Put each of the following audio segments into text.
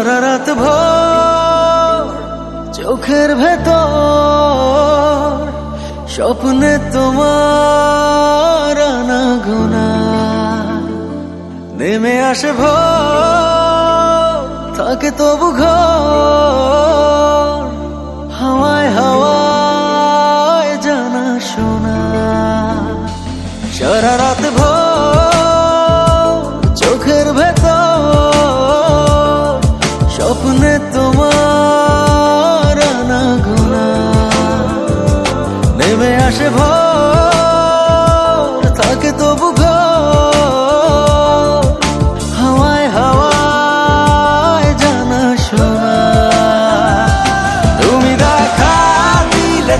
ভোর চোখের ভেতর, স্বপ্নে তোমার আনা গোনা নেমে আসে ভোর, থাকে তবু ঘর, হাওয়ায় হাওয়ায় জানা শোনা। সারা রাত ভোর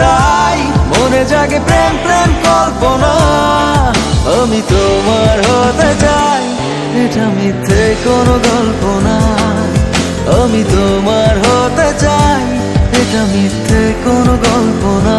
তাই মনে জাগে প্রেম প্রেম কল্পনা। আমি তোমার হতে চাই, এটা মিথ্যে কোনো গল্প না আমি তোমার হতে চাই, এটা মিথ্যে কোনো গল্প না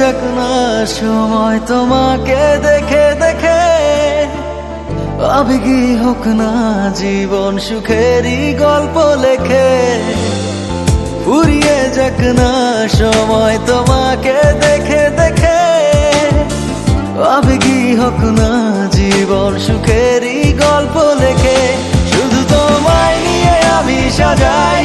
যাক না, সময় তোমাকে দেখে দেখে। আবেগী হোক না, জীবন সুখেরই গল্প লেখে। ফুরিয়ে যাক না, সময় তোমাকে দেখে দেখে। আবেগী হোক না, জীবন সুখেরই গল্প লেখে। শুধু তোমায় নিয়ে আমি সাজাই।